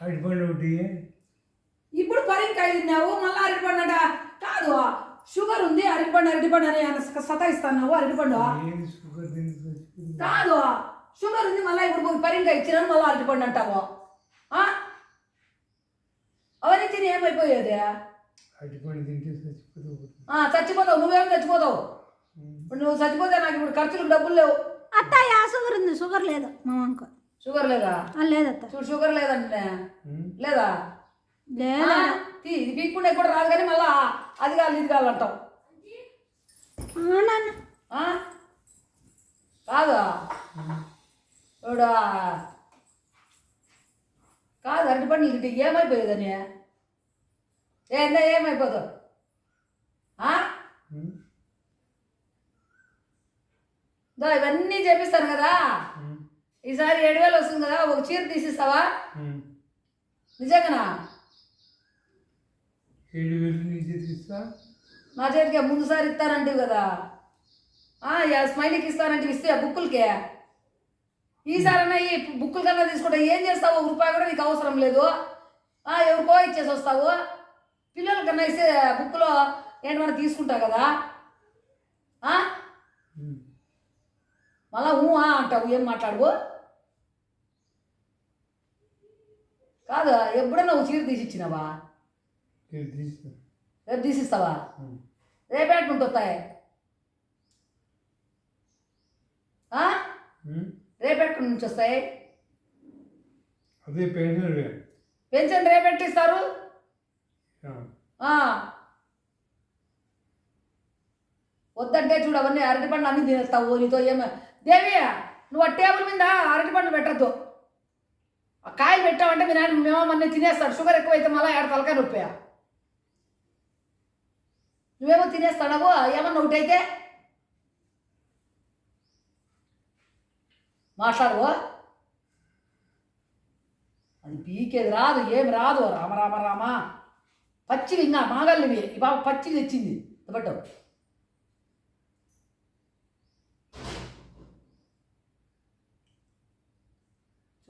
అరటిపండు ఒకటి. ఇప్పుడు పరింకాయ తిన్నావు మళ్ళీ అరటిపండు అంట. కాదు షుగర్ ఉంది అరటిపండు అరటిపండు అని ఆయన స- సతాయిస్తున్నావు అరటిపండు. కాదు షుగర్ ఉంది మళ్ళీ ఇప్పుడు పరింకాయ ఇచ్చినాను మళ్ళీ అరటిపండు అంటావు. ఆ? అవన్నీ తిని ఏమైపోయేది? అరటిపండు తింటే చచ్చిపోతే ఒకటి. ఆ, చచ్చిపోతావు నువ్వేం చచ్చిపోతావు? నువ్వు చచ్చిపోతే నాకు ఇప్పుడు ఖర్చులకు డబ్బులు లేవు. అత్తయ్య షుగర్ ఉంది షుగర్ లేదు మా వంక షుగర్ లేదా? లేదత్త. చూడు షుగర్ లేదంటే. లేదా? లేదా. ఇది పీక్కుంటే కూడా రాదు కానీ మళ్ళా అది కాదు ఇది కావాలంటావు నాన్న. ఆ? కాదు? చూడా కాదు అరటిపండు ఇంటి ఏమైపోయేదని? ఏందా ఏమైపోదు ఆ? ఉమ్. దో ఇవన్నీ చేపిస్తాను కదా. ఈసారి ఏడు వేలు వస్తుంది కదా ఒక చీర తీసిస్తావా. నిజంగానా? ఏడు వేలు ఇస్తా? నా చేతికి ముందుసారి ఇస్తానంటివి కదా. స్మైలీకి ఇస్తానంటే ఇస్తే బుక్కులకే. ఈసారన్నా ఈ బుక్కుల కన్నా తీసుకుంటా ఏం చేస్తావు? ఒక రూపాయి కూడా నీకు అవసరం లేదు. ఎవరికో ఇచ్చేసి వస్తావు. పిల్లల కన్నా ఇస్తే బుక్లో ఏంటన్నా తీసుకుంటా కదా. మళ్ళా ఊ ఆ అంటావు ఏం మాట్లాడువు? కాదు ఎప్పుడన్నా ఒక చీర తీసి ఇచ్చినావా రేపు తీసిస్తావా? ఉమ్. రేపేట నుండి వస్తాయి. ఆ? ఉమ్. రేపెట్ నుంచి వస్తాయి? అదే పెన్షన్ పెన్షన్ రేపెట్టిస్తారు. వద్దంటే చూడు అవన్నీ అరటిపండు అన్ని తినేస్తావు నీతో ఏమ దేవి నువ్వు ఆ టేబుల్ మీద అరటిపండు పెట్టద్దు. ఆ కాయలు పెట్టావంటే మీ నాయన మేము అన్నీ తినేస్తాడు. షుగర్ ఎక్కువైతే మళ్ళీ ఏడు తలకాయ నొప్పి నువ్వేమో తినేస్తాడవు ఏమన్నా ఒకటైతే మాట్లాడవు. అది పీకేది రాదు ఏమి రాదు. రామ రామ రామ. పచ్చివి ఇంకా మాగల్లివి ఈ బాబు పచ్చివి తెచ్చింది. పట్టు.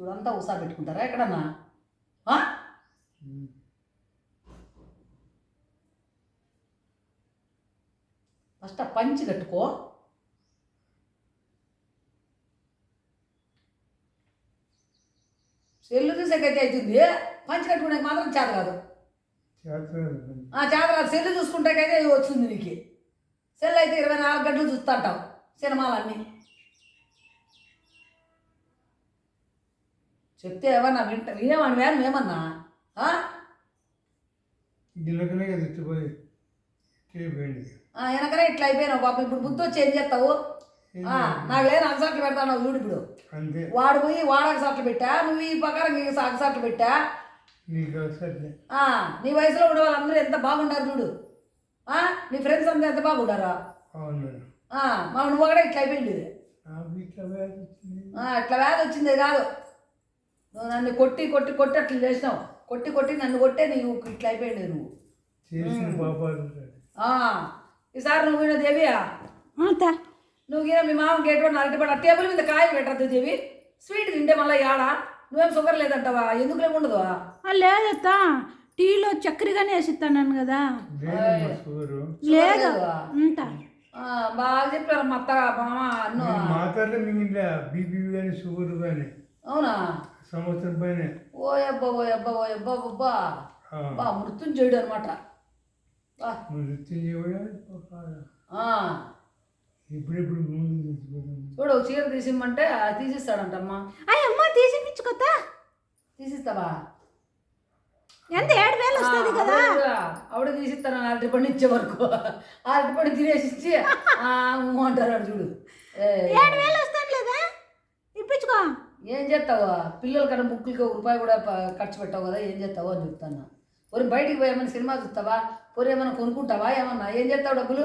చూడంతా ఉసా పెట్టుకుంటారా ఎక్కడన్నా? ఫస్ట్ ఆ పంచి కట్టుకో. సెల్లు చూసేకైతే అవుతుంది పంచి కట్టుకునే మాత్రం చేత కాదు. చేత ఆ చేత కాదు. సెల్లు చూసుకుంటేకైతే వచ్చింది నీకు. సెల్ అయితే ఇరవై నాలుగు గంటలు చూస్తుంటావు సినిమాలన్నీ. చెప్తే ఏమన్నా వింట వినేవాడిని వేను ఏమన్నా? ఆ? గిన్నెకనే కదా ఎత్తిపోయి వెనకనే ఇట్లా అయిపోయినావు పాప. ఇప్పుడు బుద్ధి వచ్చి ఏం చేస్తావు నాకు లేని అగసాట్లు పెడతాను చూడు ఇప్పుడు. వాడు పోయి వాడు అగసాట్లు పెట్టా నువ్వు ఈ ప్రకారం ఈ అగసాట్లు పెట్టా? నీకు నీ వయసులో ఉండే వాళ్ళందరూ ఎంత బాగుండారు చూడు. నీ ఫ్రెండ్స్ అంతా ఎంత బాగుండారా? మన నువ్వు కూడా ఇట్లా అయిపోయింది. నాకు ఇట్లా వ్యాధి వచ్చింది కాదు. నువ్వు నన్ను కొట్టి కొట్టి కొట్టి అట్లా చేసినావు. కొట్టి కొట్టి నన్ను కొట్టే నీవు ఇట్లా అయిపోయింది నువ్వు. చేసిన పాపాలు. ఆ, ఈసారి నువ్వు వినో దేవియా నువ్వు గిన మీ మామ గేట్ అరటిపడి ఆ టేబుల్ మీద కాయలు పెట్టద్దు దేవి. స్వీట్ తింటే మళ్ళీ యాడ నువ్వేం షుగర్ లేదంటావా? ఎందుకు లేకుండదు? లేదత్త టీలో చక్కెరగానే వేసిస్తాను కదా. లేదు ఉంటా బాగా చెప్పారు మా అత్త మామ అన్ను. మీ బీపీ కానీ షుగర్ కానీ అవునా? సంవత్సరం పైన. ఓ అబ్బా ఓ అబ్బా ఓ అబ్బా అబ్బా. బా మృత్యుంజయుడు అనమాట. ఇప్పుడిప్పుడు చూడు ఒక చీర తీసిమ్మంటే అది తీసిస్తాడంటమ్మా. అయ్య అమ్మ తీసిపించుకోతా తీసిస్తావా? ఎంత ఏడు వేలు వస్తుంది కదా. ఆవిడ తీసిస్తాను అరటిపండు ఇచ్చే వరకు. అరటిపండు తినేసి ఇచ్చి అంటారు చూడు. ఏ, ఏడు వేలు వస్తాను లేదా? ఇప్పించుకో. ఏం చేస్తావా? పిల్లల కన్నా బుక్కులకి ఒక రూపాయి కూడా ఖర్చు పెట్టావు కదా ఏం చేస్తావో అని చెప్తాను. పోనీ బయటికి పోయి ఏమైనా సినిమా చూస్తావా? పోనీ ఏమైనా కొనుక్కుంటావా? ఏమన్నా ఏం చేస్తావు డబ్బులు?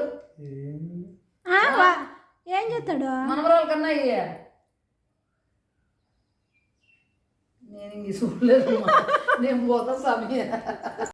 ఏం చేస్తాడు? మనవరాల కన్నా ఇయ్యే. నేను ఇంక చూడలేదు నేను పోతా స్వామి